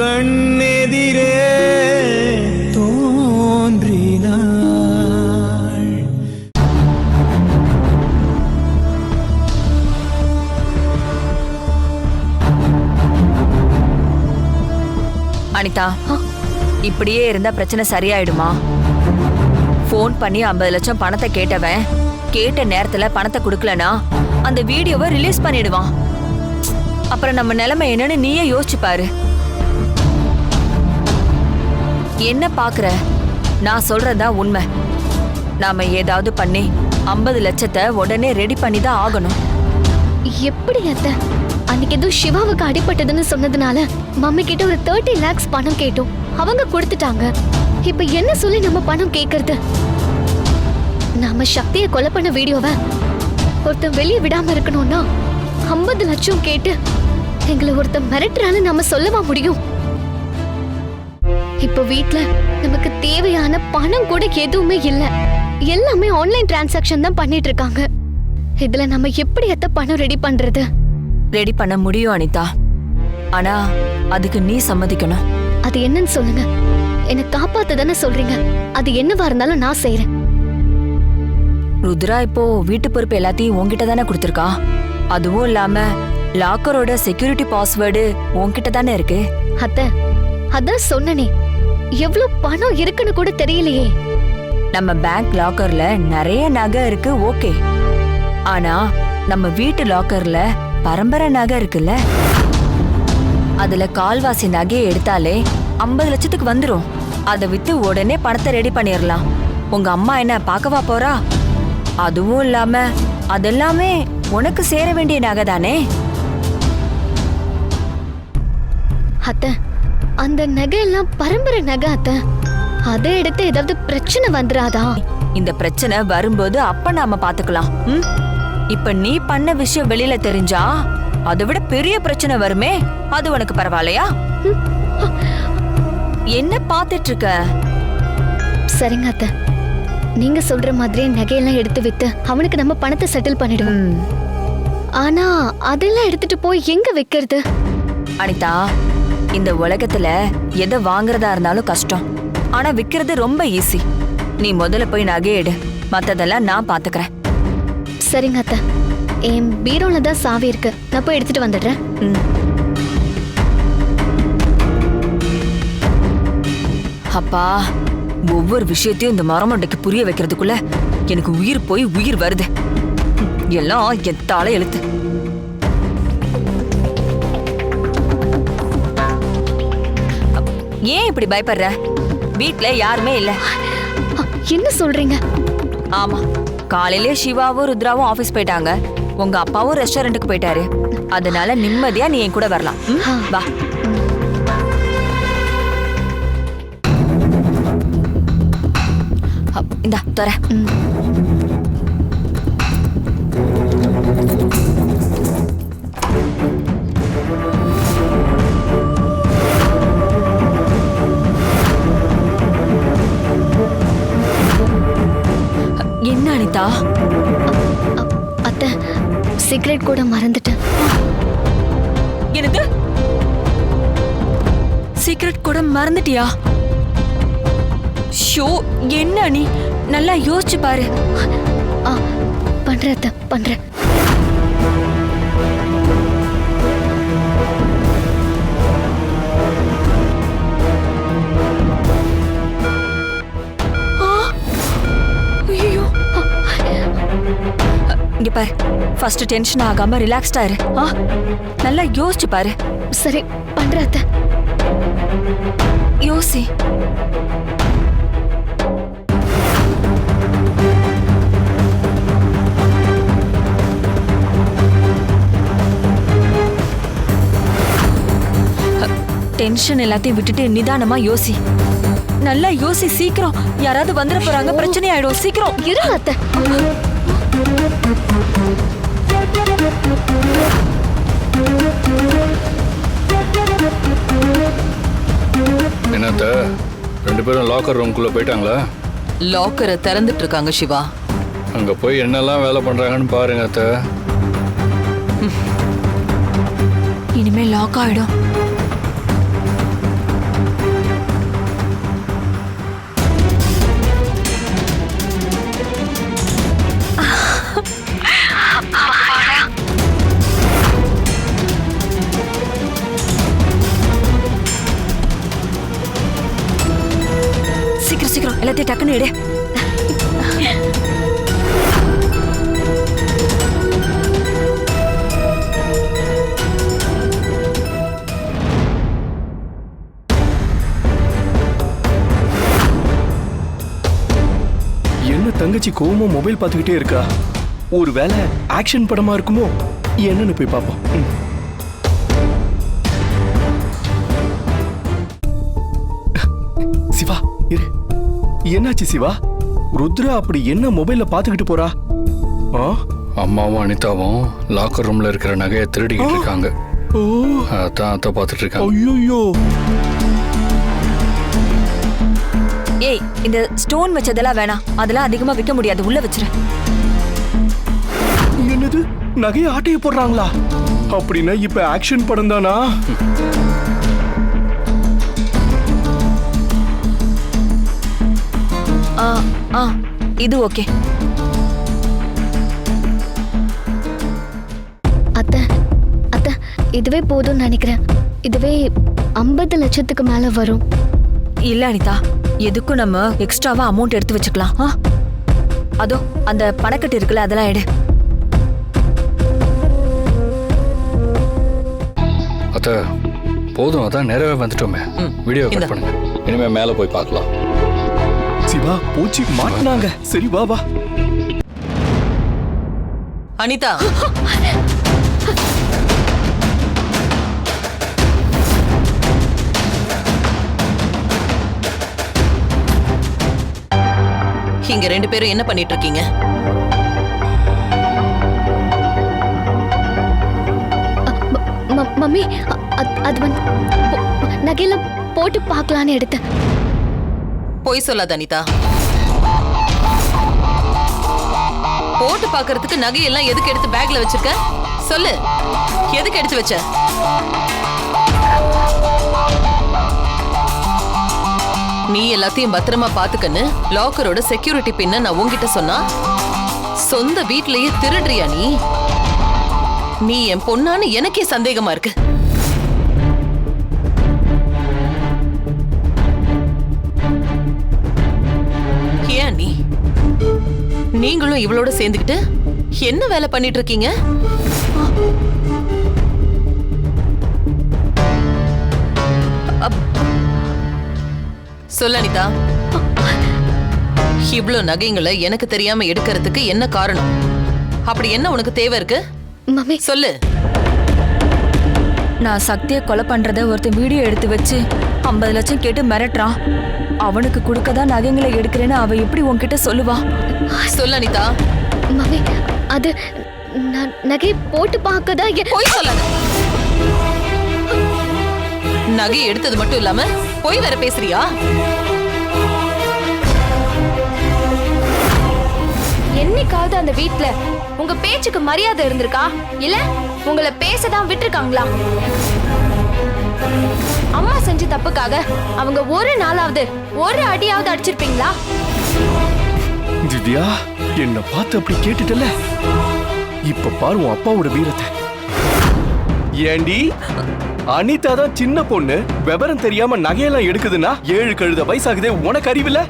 கண்ணெதிரே தோன்றினாள். அனிதா இப்படியே இருந்தா பிரச்சனை சரியாயிடுமா? ஃபோன் பண்ணி ஐம்பது லட்சம் பணத்தை கேட்டவன் கேட்ட நேரத்துல பணத்தை கொடுக்கலனா அந்த வீடியோவை ரிலீஸ் பண்ணிடுவான். அப்புறம் நம்ம நிலைமை என்னன்னு நீயே யோசிச்சு பாரு என்ன பாக்குற? நான் சொல்றதா உண்மை. நாம ஏதாவது பண்ணி ஐம்பது லட்சத்தை உடனே ரெடி பண்ணி தான் ஆகணும். எப்படி அத்த? அன்னைக்கு ஏதோ சிவாவுக்கு அடிபட்டதுன்னு சொன்னதுனால மம்மி கிட்ட ஒரு தேர்ட்டி லேக்ஸ் பணம் கேட்டோம். அவங்க கொடுத்துட்டாங்க. இப்ப என்ன சொல்லி நம்ம பணம் கேக்குறது? நாம சக்தியை கொலை பண்ண வீடியோவை ஒருத்தன் வெளியே விடாம இருக்கணும்னா ஐம்பது லட்சம் கேட்டு எங்களை ஒருத்தன் மிரட்டுறான்னு நம்ம சொல்லவா முடியும்? இப்போ வீட்ல நமக்கு தேவையான பணம் கூட எதுவுமே இல்ல. எல்லாமே ஆன்லைன் டிரான்சாக்ஷன் தான் பண்ணிட்டு இருக்காங்க இதுல நம்ம எப்படி எத்த பணம் ரெடி பண்றது? ரெடி பண்ண முடியும் அனிதா. ஆனா அதுக்கு நீ சம்மதிக்கணும். அது என்னன்னு சொல்லுங்க. என்ன காப்பாத்த தானே சொல்றீங்க. அது என்னவா இருந்தாலும் நான் செய்யறேன் ருத்ரா இப்போ வீட்டு பொறுப்பு எல்லாத்தையும் உன்கிட்ட தானே கொடுத்துருக்கா? அதுவும் இல்லாம லாக்கரோட செக்யூரிட்டி பாஸ்வேர்டு உன்கிட்ட தானே இருக்கு? அத்த அதான் சொன்னனே. எவ்வளவு பணம் இருக்குன்னு கூட தெரியலையே. நம்ம பேங்க் லாக்கர்ல நிறைய நகை இருக்கு ஓகே ஆனா நம்ம வீட்டு லாக்கர்ல பரம்பரை நகை இருக்குல்ல? அதுல கால்வாசி நகையை எடுத்தாலே ஐம்பது லட்சத்துக்கு வந்துரும். அதை வித்து உடனே பணத்தை ரெடி பண்ணிடலாம் உங்க அம்மா என்ன பார்க்கவா போறா? அதுவும் இல்லாம அதெல்லாமே உனக்கு சேர வேண்டிய நகை தானே அத்த அந்த நகை எல்லாம் பரம்பரை நகை அத்த. அதை எடுத்து ஏதாவது பிரச்சனை வந்துராதா? இந்த பிரச்சனை வரும்போது அப்ப நாம பாத்துக்கலாம்? இப்ப நீ பண்ண விஷயம் வெளியில தெரிஞ்சா அதை விட பெரிய பிரச்சனை வருமே அது உனக்கு பரவாயில்லையா? என்ன பாத்துட்டு இருக்க சரிங்க அத்த. நீங்க சொல்ற மாதிரியே நகையெல்லாம் எடுத்து வித்து அவனுக்கு நம்ம பணத்தை செட்டில் பண்ணிடுவோம். ஆனா அதெல்லாம் எடுத்துட்டு போய் எங்க வைக்கிறது? அனிதா இந்த உலகத்துல எதை வாங்குறதா இருந்தாலும் கஷ்டம். ஆனா விக்கிறது ரொம்ப ஈஸி நீ முதல்ல போய் நகை எடு. மத்ததெல்லாம் நான் பாத்துக்கறேன். சரிங்க அத்த. என் பீரோல தான் சாவி இருக்கு. நான் போய் எடுத்துட்டு வந்துடுறேன். ம். அப்பா ஒவ்வொரு விஷயத்தையும் இந்த மரமண்டைக்கு புரிய வைக்கிறதுக்குள்ள எனக்கு உயிர் போய் உயிர் வருது. ம், எல்லாம் என் தலை எழுத்து. ஏன் இப்படி பயப்படுற? வீட்ல யாருமே இல்ல. என்ன சொல்றீங்க? ஆமா காலையிலே சிவாவும் ருத்ராவும் ஆபீஸ் போயிட்டாங்க. உங்க அப்பாவும் ரெஸ்டாரண்ட்டுக்கு போயிட்டாரு. அதனால நிம்மதியா நீ என் கூட வரலாம். வா. இந்தா தர என்ன அனிதா? அத்த சிகரெட் கூட மறந்துட்டேன். எனக்கு சீக்ரெட் கூட மறந்துட்டியா? ஷோ என்ன நீ நல்லா யோசிச்சு பாரு. ஆ பண்றேன். ஃபர்ஸ்ட் டென்ஷன் ஆகாம ரிலாக்ஸ்டா இரு. நல்லா யோசிச்சு பாரு. சரி அத்த. யோசி. டென்ஷன் எல்லாத்தையும் விட்டுட்டு நிதானமா யோசி. நல்லா யோசி சீக்கிரம். யாராவது வந்துட போறாங்க பிரச்சனை ஆயிடும் சீக்கிரம். இருங்க அத்த. என்னத்த? ரெண்டு பேரும் லாக்கர் ரூம்குள்ள போயிட்டாங்களா? லாக்கரை திறந்துட்டு இருக்காங்க சிவா. அங்க போய் என்னெல்லாம் வேலை பண்றாங்கன்னு பாருங்க அத்த. இனிமே லாக் ஆயிடும். தங்கச்சி கோவமா மொபைல் பார்த்துக்கிட்டே இருக்கா. ஒருவேளை ஆக்ஷன் படமா இருக்குமோ? என்னன்னு போய் பார்ப்போம். சிவா இரு. என்னாச்சு சிவா? ருத்ரா அப்படி என்ன மொபைல்ல பார்த்துக்கிட்டு போறா? ஆ? அம்மாவும் அனிதாவும் லாக்கர் ரூம்ல இருக்கிற நகையை திருடிக்கிட்டு இருக்காங்க. ஓ. அதான் அத்தை பார்த்துட்டு இருக்காங்க. ஐயோ ஏய் இந்த ஸ்டோன் வச்சதெல்லாம் வேணாம். அதெல்லாம் அதிகமா விற்க முடியாது. உள்ள வச்சிரு. என்னது? நகைய ஆட்டைய போடுறாங்களா? அப்படின்னா இப்ப ஆக்ஷன் படம் தானா? ஆ ஆ இது ஓகே. அத்தை அத்தை இதுவே போதும்னு நினைக்கிறேன். இதுவே ஐம்பது லட்சத்துக்கு மேல வரும். இல்ல அனிதா. எதுக்கும் நம்ம எக்ஸ்ட்ராவா அமௌண்ட் எடுத்து வச்சுக்கலாம். அதோ அந்த பணக்கட்டு இருக்குல்ல அதெல்லாம் எடு. அத்தை போதும் அதான் நேரவே வந்துட்டோமே. ம், வீடியோ. கட் பண்ணுங்க. இனிமே மேலே போய் பார்க்கலாம். சிவா பூச்சி மாட்டினாங்க. சரி வா வா. அனிதா. இங்க ரெண்டு பேரும் என்ன பண்ணிட்டு இருக்கீங்க மம்மி அது வந்து நகையில போட்டு பார்க்கலான்னு எடுத்தேன். பொய் சொல்லாத அனிதா. போட்டு பார்க்கிறதுக்கு நகையெல்லாம் எதுக்கு எடுத்து பேக்ல வச்சிருக்க? சொல்லு. எதுக்கு எடுத்து வச்ச? நீ எல்லாத்தையும் பத்திரமா பாத்துக்கன்னு லாக்கரோட செக்யூரிட்டி பின்ன நான் உன்கிட்ட சொன்னா? சொந்த வீட்லயே திருடுறியா நீ? நீ என் பொண்ணான்னு எனக்கே சந்தேகமா இருக்கு. ஏன் நீ? நீங்களும் இவளோட சேர்ந்துக்கிட்டு என்ன வேலை பண்ணிட்டு இருக்கீங்க? சொல்லு அனிதா. இவ்ளோ நகைங்களை எனக்கு தெரியாம எடுக்கிறதுக்கு என்ன காரணம்? அப்படி என்ன உனக்கு தேவை இருக்கு? மம்மி. சொல்லு. நான் சக்தியை கொலை பண்றத ஒருத்தன் வீடியோ எடுத்து வச்சு ஐம்பது லட்சம் கேட்டு மிரட்டுறான். அவனுக்கு கொடுக்க தான் நகைங்களை எடுக்கிறேன்னு அவ எப்படி உன்கிட்ட சொல்லுவா? சொல்லு அனிதா. மம்மி அது நான் நகை போட்டு பார்க்க தான் பொய் சொல்லாத. நகை எடுத்தது மட்டும் இல்லாம பொய் வேற பேசுறியா? என்னைக்காவது அந்த வீட்ல உங்க பேச்சுக்கு மரியாதை இருந்திருக்கா? இல்ல உங்களை பேசதான் விட்டுருக்காங்களா? அம்மா செஞ்ச தப்புக்காக அவங்க ஒரு நாளாவது ஒரு அடியாவது அடிச்சிருப்பீங்களா? திவ்யா என்ன பார்த்து அப்படி கேட்டுட்டல இப்ப பாரு உன் அப்பாவோட வீரத்தை. ஏண்டி? அனிதா தான் சின்ன பொண்ணு விவரம் தெரியாம நகையெல்லாம் எடுக்குதுன்னா ஏழு கழுத வயசாகுதே உனக்கு அறிவில்ல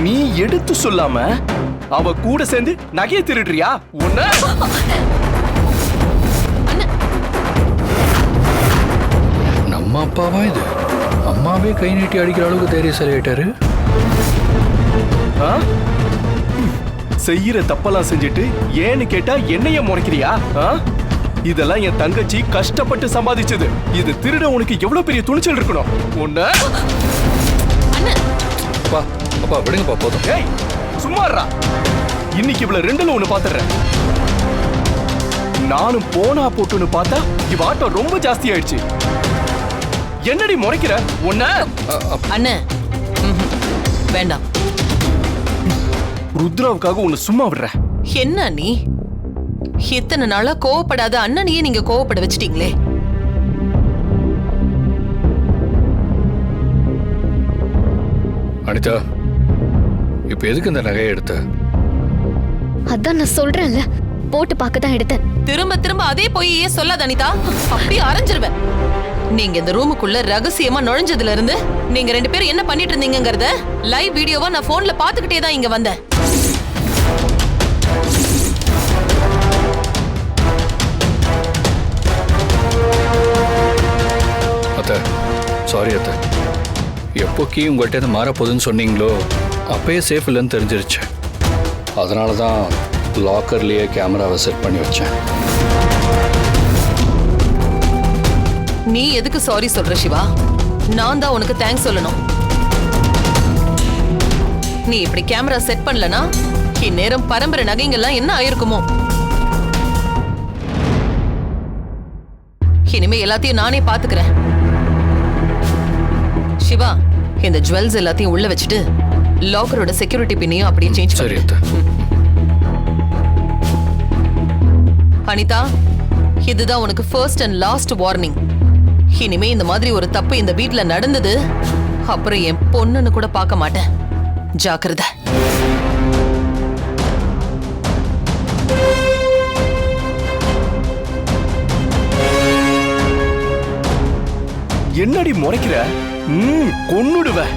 நீ எடுத்து சொல்லாம அவ கூட சேர்ந்து நகையை திருடுறியா உன்ன நம்ம அப்பாவா இது அம்மாவே கை நீட்டி அடிக்கிற அளவுக்கு தைரியசாலி ஆயிட்டாரு ஆ? ம். செய்யற தப்பெல்லாம் செஞ்சுட்டு ஏன்னு கேட்டா என்னைய முறைக்கிறியா ஆ? இதெல்லாம் என் தங்கச்சி கஷ்டப்பட்டு சம்பாதிச்சது. இது திருட உனக்கு எவ்வளவு பெரிய துணிச்சல் இருக்கணும்? உன்ன அப்பா அப்பா விடுங்கப்பா போதும். ஏய் சும்மாறா இன்னைக்கு இவ்வளவு ரெண்டுல ஒண்ணு பாத்துறேன் நானும் போனா போட்டுன்னு பார்த்தா இவ ஆட்டம் ரொம்ப ஜாஸ்தி ஆயிடுச்சு. என்னடி முறைக்கிற? உன்ன அண்ணே. வேண்டாம். ருத்ராவுக்காக உன்னை சும்மா விடுறேன். என்ன நீ? இத்தனை நாளா கோவப்படாத அண்ணனையே நீங்க கோவப்பட வச்சிட்டீங்களே? அனிதா இப்போ எதுக்கு இந்த நகையை எடுத்த? அதான் நான் சொல்றேன்ல. போட்டு பார்க்க தான் எடுத்தேன். திரும்ப திரும்ப அதே பொய்யே சொல்லாத அனிதா. அப்படியே அரைஞ்சிருவேன். நீங்க இந்த ரூமுக்குள்ள ரகசியமா நுழைஞ்சதுல இருந்து நீங்க ரெண்டு பேரும் என்ன பண்ணிட்டு இருந்தீங்கங்கறத லைவ் வீடியோவா நான் போன்ல பாத்துக்கிட்டே தான் இங்க வந்தேன். எப்போ உங்கள்கிட்ட இருந்து மாறப்போகுதுன்னு சொன்னீங்களோ அப்பயே சேஃப் இல்லைன்னு தெரிஞ்சிருச்சு. அதனால தான் லாக்கர்லேயே கேமராவை செட் பண்ணி வச்சேன். நீ எதுக்கு சாரி சொல்ற சிவா? நான் தான் உனக்கு தேங்க்ஸ் சொல்லணும். நீ இப்படி கேமரா செட் பண்ணலனா இந்நேரம் பரம்பரை நகைங்கெல்லாம் என்ன ஆயிருக்குமோ? இனிமே எல்லாத்தையும் நானே பாத்துக்கிறேன். சிவா இந்த ஜுவல்ஸ் எல்லாத்தையும் உள்ள வச்சுட்டு லாக்கரோட செக்யூரிட்டி பின்னையும் அப்படியே சேஞ்ச் சரி பண்ணு அத்தை. அனிதா இதுதான் உனக்கு ஃபர்ஸ்ட் அண்ட் லாஸ்ட் வார்னிங் இனிமே இந்த மாதிரி ஒரு தப்பு இந்த வீட்ல நடந்தது அப்புறம் என் பொண்ணுன்னு கூட பார்க்க மாட்டேன். ஜாக்கிரதை. என்னடி முறைக்கிற? ம் கொன்னுடுவேன்